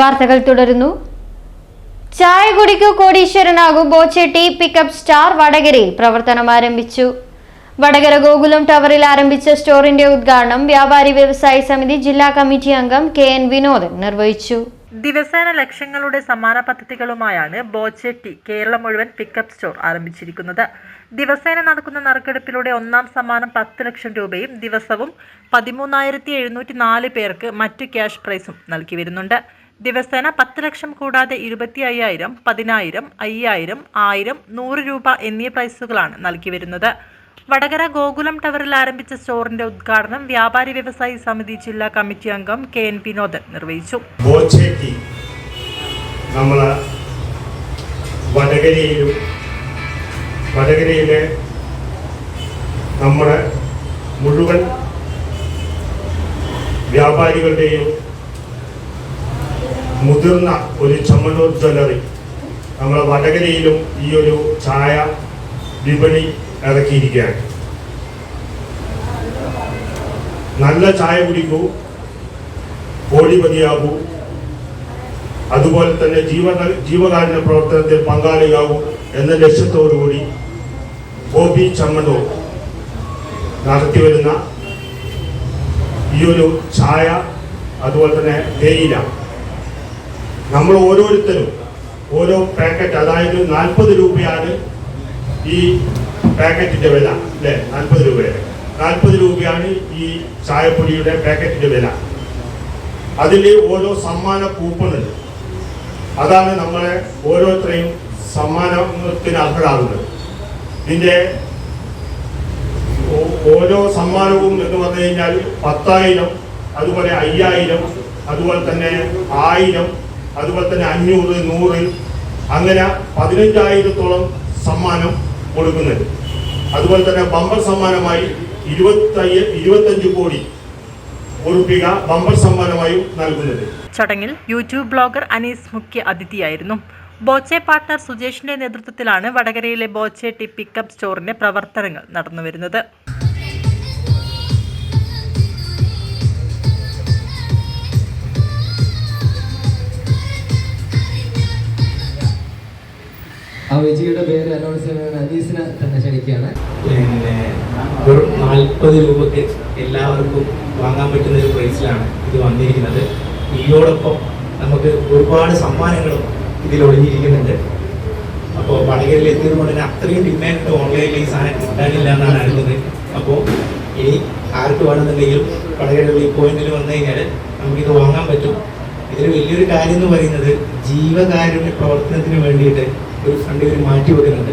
വാർത്തകൾ തുടരുന്നു. ചായ കുടിക്കു കോടീശ്വരനാകും ബോച്ചെട്ടി പിക്കപ്പ് സ്റ്റാർ വടകരയിൽ പ്രവർത്തനം ആരംഭിച്ചു. വടകര ഗോകുലം ടവറിൽ ആരംഭിച്ച സ്റ്റോറിന്റെ ഉദ്ഘാടനം വ്യാപാരി വ്യവസായി സമിതി ജില്ലാ കമ്മിറ്റി അംഗം കെ എൻ വിനോദൻ നിർവഹിച്ചു. ദിവസേന ലക്ഷങ്ങളുടെ സമാന പദ്ധതികളുമായാണ് ബോച്ചെട്ടി കേരളം മുഴുവൻ പിക്കപ്പ് സ്റ്റോർ ആരംഭിച്ചിരിക്കുന്നത്. ദിവസേന നടക്കുന്ന നറുക്കെടുപ്പിലൂടെ ഒന്നാം സമ്മാനം പത്ത് ലക്ഷം രൂപയും ദിവസവും പതിമൂന്നായിരത്തി എഴുന്നൂറ്റി നാല് പേർക്ക് മറ്റ് ക്യാഷ് പ്രൈസും നൽകി വരുന്നുണ്ട്. ദിവസേന പത്ത് ലക്ഷം കൂടാതെ ഇരുപത്തി അയ്യായിരം പതിനായിരം അയ്യായിരം ആയിരം നൂറ് രൂപ എന്നീ പ്രൈസുകളാണ് നൽകി വരുന്നത് വടകര ഗോകുലം ടവറിൽ ആരംഭിച്ച സ്റ്റോറിന്റെ ഉദ്ഘാടനം വ്യാപാരി വ്യവസായി സമിതി ജില്ലാ കമ്മിറ്റി അംഗം കെ എൻ വിനോദൻ നിർവഹിച്ചു. വടകരയിലെ നമ്മുടെ മുഴുവൻ വ്യാപാരികളുടെയും മുതിർന്ന ഒരു ചമ്മനൂർ ജ്വല്ലറി. നമ്മളെ വടകരയിലും ഈ ഒരു ചായ വിപണി ഇറക്കിയിരിക്കുകയാണ്. നല്ല ചായ കുടിക്കൂ കോടിപതിയാകൂ അതുപോലെ തന്നെ ജീവന ജീവകാരുണ്യ പ്രവർത്തനത്തിൽ പങ്കാളിയാകൂ എന്ന ലക്ഷ്യത്തോടുകൂടി ഗോപി നടത്തി നടത്തിവരുന്ന ഈ ഒരു ചായ അതുപോലെ തന്നെ തേയില. നമ്മൾ ഓരോരുത്തരും ഓരോ പാക്കറ്റ് അതായത് നാൽപ്പത് രൂപയാണ് ഈ പാക്കറ്റിന്റെ വില അല്ലേ? നാൽപ്പത് രൂപയുടെ. നാൽപ്പത് രൂപയാണ് ഈ ചായപ്പൊടിയുടെ പാക്കറ്റിന്റെ വില. അതിൽ ഓരോ സമ്മാന കൂപ്പണുണ്ട് അതാണ് നമ്മളെ ഓരോരുത്തരെയും സമ്മാനത്തിന് അർഹരാകുന്നത്. ഇതിന്റെ ഓരോ സമ്മാനവും എന്ന് പറഞ്ഞു കഴിഞ്ഞാൽ പത്തായിരം അതുപോലെ അയ്യായിരം അതുപോലെ തന്നെ ആയിരം അതുപോലെ തന്നെ അഞ്ഞൂറ് നൂറ് അങ്ങനെ പതിനഞ്ചായിരത്തോളം സമ്മാനം കൊടുക്കുന്നുണ്ട്. അതുപോലെ തന്നെ ബമ്പർ സമ്മാനമായി ഇരുപത്തയ്യ ഇരുപത്തഞ്ച് കോടി ഉറപ്പിക ബമ്പർ സമ്മാനമായും നൽകുന്നുണ്ട്. ചടങ്ങിൽ യൂട്യൂബ് ബ്ലോഗർ അനീസ് മുഖ്യ അതിഥിയായിരുന്നു. ബോച്ചെ പാർട്ണർ സുജേഷിന്റെ നേതൃത്വത്തിലാണ് വടകരയിലെ ബോച്ചെ ടി പിക്കപ്പ് സ്റ്റോറിന്റെ പ്രവർത്തനങ്ങൾ നടന്നുവരുന്നത്. ആ വിജയുടെ പേര് അനൗൺസ് ചെയ്യുന്ന അനീസിനെ തന്നെ ക്ഷണിക്കുകയാണ്. പിന്നെ വെറും നാൽപ്പത് രൂപക്ക് എല്ലാവർക്കും വാങ്ങാൻ പറ്റുന്ന ഒരു പ്രൈസിലാണ് ഇത് വന്നിരിക്കുന്നത്. ഇതിനോടൊപ്പം നമുക്ക് ഒരുപാട് സമ്മാനങ്ങളും ഇതിൽ ഒളിഞ്ഞിരിക്കുന്നുണ്ട്. അപ്പോൾ വടകരയിൽ എത്തിയത് കൊണ്ട് തന്നെ അത്രയും ഡിമാൻഡ് ഓൺലൈനിൽ ഈ സാധനം കിട്ടാനില്ല എന്നാണ് അറിയുന്നത് അപ്പോൾ ഇനി ആർക്ക് വേണമെന്നുണ്ടെങ്കിലും വടകര ഈ പോയിന്റിൽ വന്നു കഴിഞ്ഞാൽ നമുക്കിത് വാങ്ങാൻ പറ്റും. ഇതിൽ വലിയൊരു കാര്യം എന്ന് പറയുന്നത് ജീവകാരുണ്യ പ്രവർത്തനത്തിന് വേണ്ടിയിട്ട് ഒരു ഫണ്ട് ഇവർ മാറ്റി വെക്കുന്നുണ്ട്.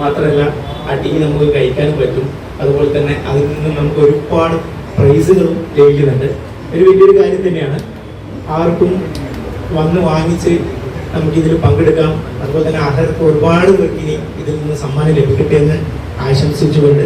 മാത്രമല്ല ടീ നമുക്ക് കഴിക്കാനും പറ്റും. അതുപോലെ തന്നെ അതിൽ നിന്ന് നമുക്ക് ഒരുപാട് പ്രൈസുകളും ലഭിക്കുന്നുണ്ട്. ഒരു വലിയൊരു കാര്യം തന്നെയാണ്. ആർക്കും വന്ന് വാങ്ങിച്ച് നമുക്ക് ഇതിൽ പങ്കെടുക്കാം. അതുപോലെ തന്നെ അർഹർക്ക് ഒരുപാട് പേർക്ക് ഇനി ഇതിൽ നിന്ന് സമ്മാനം ലഭിക്കട്ടെ എന്ന് ആശംസിച്ചുകൊണ്ട്